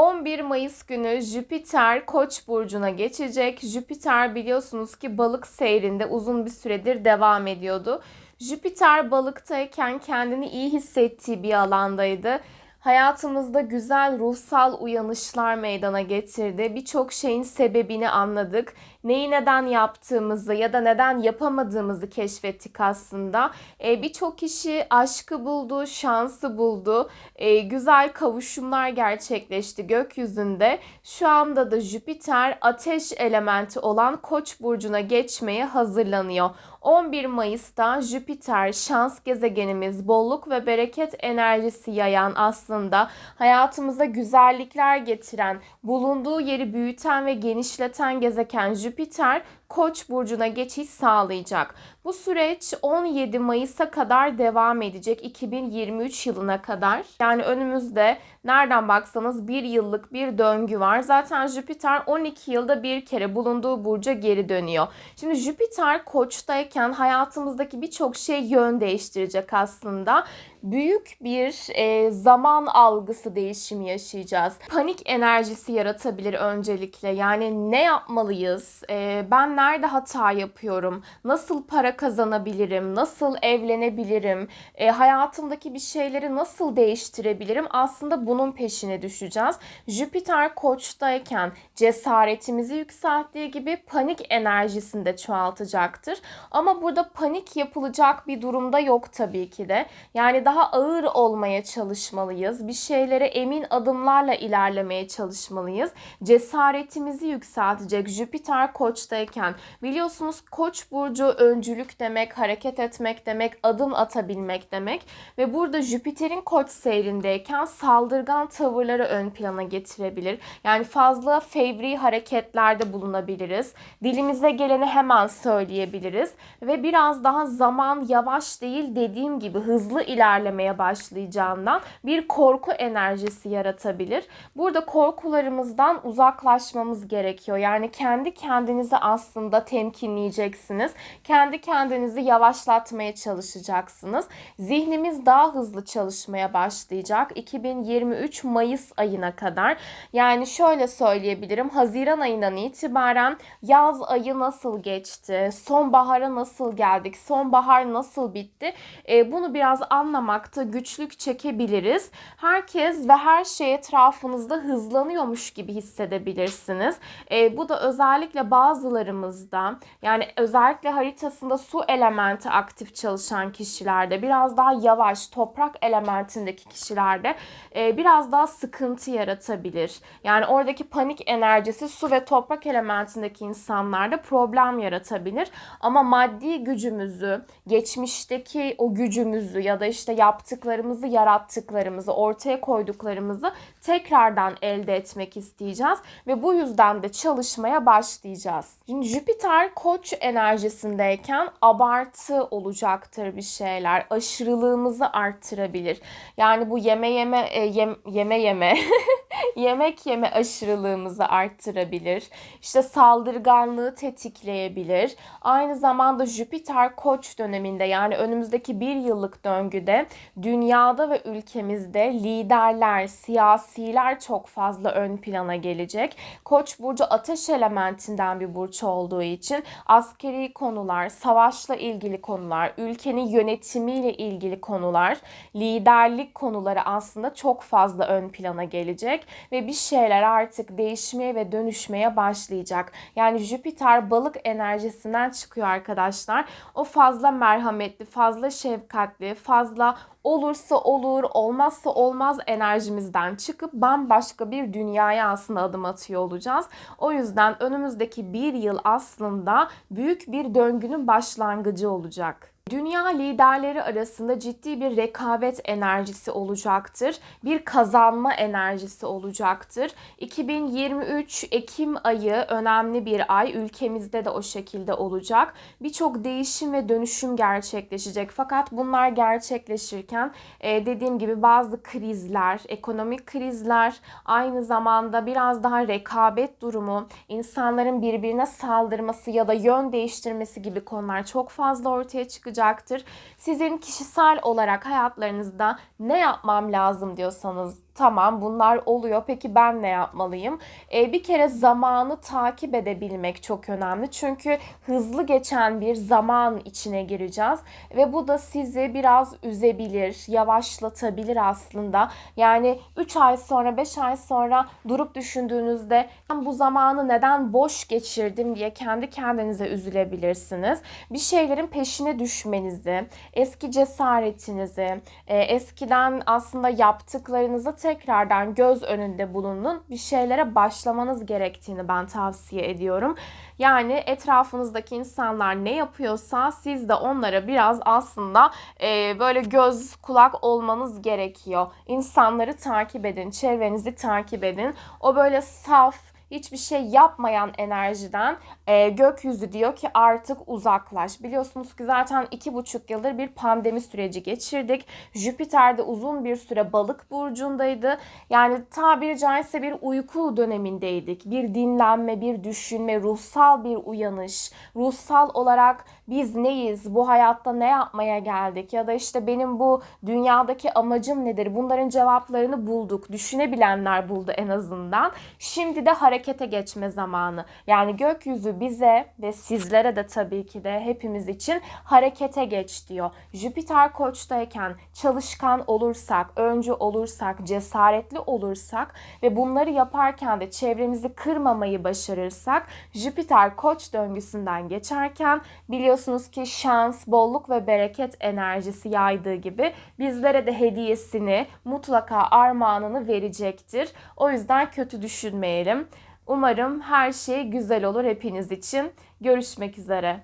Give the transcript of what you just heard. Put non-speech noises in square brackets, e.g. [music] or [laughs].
11 Mayıs günü Jüpiter Koç burcuna geçecek. Jüpiter biliyorsunuz ki balık seyrinde uzun bir süredir devam ediyordu. Jüpiter balıktayken kendini iyi hissettiği bir alandaydı. Hayatımızda güzel ruhsal uyanışlar meydana getirdi. Birçok şeyin sebebini anladık. Neyi neden yaptığımızı ya da neden yapamadığımızı keşfettik aslında. Ee, Birçok kişi aşkı buldu, şansı buldu. Ee, güzel kavuşumlar gerçekleşti gökyüzünde. Şu anda da Jüpiter ateş elementi olan Koç burcuna geçmeye hazırlanıyor. 11 Mayıs'ta Jüpiter şans gezegenimiz bolluk ve bereket enerjisi yayan aslında hayatımıza güzellikler getiren, bulunduğu yeri büyüten ve genişleten gezegen Jüpiter Koç burcuna geçiş sağlayacak. Bu süreç 17 Mayıs'a kadar devam edecek 2023 yılına kadar. Yani önümüzde nereden baksanız bir yıllık bir döngü var. Zaten Jüpiter 12 yılda bir kere bulunduğu burca geri dönüyor. Şimdi Jüpiter Koç'tayken hayatımızdaki birçok şey yön değiştirecek aslında. Büyük bir e, zaman algısı değişimi yaşayacağız. Panik enerjisi yaratabilir öncelikle. Yani ne yapmalıyız? E, ben nerede hata yapıyorum? Nasıl para kazanabilirim? Nasıl evlenebilirim? E, hayatımdaki bir şeyleri nasıl değiştirebilirim? Aslında bunun peşine düşeceğiz. Jüpiter koçtayken cesaretimizi yükselttiği gibi panik enerjisini de çoğaltacaktır. Ama burada panik yapılacak bir durumda yok tabii ki de. Yani daha ağır olmaya çalışmalıyız. Bir şeylere emin adımlarla ilerlemeye çalışmalıyız. Cesaretimizi yükseltecek Jüpiter koçtayken biliyorsunuz koç burcu öncülük demek, hareket etmek demek, adım atabilmek demek ve burada Jüpiter'in koç seyrindeyken saldırgan tavırları ön plana getirebilir. Yani fazla fevri hareketlerde bulunabiliriz. Dilimize geleni hemen söyleyebiliriz ve biraz daha zaman yavaş değil dediğim gibi hızlı ilerlemeye başlayacağından bir korku enerjisi yaratabilir. Burada korkularımızdan uzaklaşmamız gerekiyor. Yani kendi kendinizi aslında temkinleyeceksiniz. Kendi kendinizi yavaşlatmaya çalışacaksınız. Zihnimiz daha hızlı çalışmaya başlayacak 2023 Mayıs ayına kadar. Yani şöyle söyleyebilirim. Haziran ayından itibaren yaz ayı nasıl geçti? Sonbahara nasıl geldik? Sonbahar nasıl bitti? E, bunu biraz anlamakta güçlük çekebiliriz. Herkes ve her şey etrafınızda hızlanıyormuş gibi hissedebilirsiniz. E, bu da özellikle bazılarımızda yani özellikle haritasında su elementi aktif çalışan kişilerde biraz daha yavaş toprak elementindeki kişilerde e, biraz daha sıkıntı yaratabilir. Yani oradaki panik enerjisi su ve toprak elementindeki insanlarda problem yaratabilir. Ama maddi gücümüzü, geçmişteki o gücümüzü ya da işte yaptıklarımızı, yarattıklarımızı, ortaya koyduklarımızı tekrardan elde etmek isteyeceğiz ve bu yüzden de çalışmaya başlayacağız. Şimdi Jüpiter koç enerjisindeyken abartı olacaktır bir şeyler. Aşırılığımızı arttırabilir. Yani bu yeme yeme e, yem, yeme yeme [laughs] yemek yeme aşırılığımızı arttırabilir. İşte saldırganlığı tetikleyebilir. Aynı zamanda Jüpiter koç döneminde yani önümüzdeki bir yıllık döngüde dünyada ve ülkemizde liderler, siyasiler çok fazla ön plana gelecek. Koç burcu ateş elementinden bir burç olduğu için askeri konular, savaşla ilgili konular, ülkenin yönetimiyle ilgili konular, liderlik konuları aslında çok fazla ön plana gelecek ve bir şeyler artık değişmeye ve dönüşmeye başlayacak. Yani Jüpiter balık enerjisinden çıkıyor arkadaşlar. O fazla merhametli, fazla şefkatli, fazla olursa olur, olmazsa olmaz enerjimizden çıkıp bambaşka bir dünyaya aslında adım atıyor olacağız. O yüzden önümüzdeki bir yıl aslında büyük bir döngünün başlangıcı olacak. Dünya liderleri arasında ciddi bir rekabet enerjisi olacaktır. Bir kazanma enerjisi olacaktır. 2023 Ekim ayı önemli bir ay. Ülkemizde de o şekilde olacak. Birçok değişim ve dönüşüm gerçekleşecek. Fakat bunlar gerçekleşirken e, dediğim gibi bazı krizler, ekonomik krizler, aynı zamanda biraz daha rekabet durumu, insanların birbirine saldırması ya da yön değiştirmesi gibi konular çok fazla ortaya çıkacaktır. Sizin kişisel olarak hayatlarınızda ne yapmam lazım diyorsanız Tamam bunlar oluyor. Peki ben ne yapmalıyım? Ee, bir kere zamanı takip edebilmek çok önemli. Çünkü hızlı geçen bir zaman içine gireceğiz ve bu da sizi biraz üzebilir, yavaşlatabilir aslında. Yani 3 ay sonra, 5 ay sonra durup düşündüğünüzde ben bu zamanı neden boş geçirdim diye kendi kendinize üzülebilirsiniz. Bir şeylerin peşine düşmenizi, eski cesaretinizi, e, eskiden aslında yaptıklarınızı tekrardan göz önünde bulunun. Bir şeylere başlamanız gerektiğini ben tavsiye ediyorum. Yani etrafınızdaki insanlar ne yapıyorsa siz de onlara biraz aslında e, böyle göz kulak olmanız gerekiyor. İnsanları takip edin, çevrenizi takip edin. O böyle saf, hiçbir şey yapmayan enerjiden e, gökyüzü diyor ki artık uzaklaş. Biliyorsunuz ki zaten iki buçuk yıldır bir pandemi süreci geçirdik. Jüpiter de uzun bir süre balık burcundaydı. Yani tabiri caizse bir uyku dönemindeydik. Bir dinlenme, bir düşünme, ruhsal bir uyanış. Ruhsal olarak biz neyiz, bu hayatta ne yapmaya geldik ya da işte benim bu dünyadaki amacım nedir? Bunların cevaplarını bulduk. Düşünebilenler buldu en azından. Şimdi de harekete geçme zamanı. Yani gökyüzü bize ve sizlere de tabii ki de hepimiz için harekete geç diyor. Jüpiter koçtayken çalışkan olursak, öncü olursak, cesaretli olursak ve bunları yaparken de çevremizi kırmamayı başarırsak Jüpiter koç döngüsünden geçerken biliyorsunuz ki şans, bolluk ve bereket enerjisi yaydığı gibi bizlere de hediyesini mutlaka armağanını verecektir. O yüzden kötü düşünmeyelim. Umarım her şey güzel olur hepiniz için. Görüşmek üzere.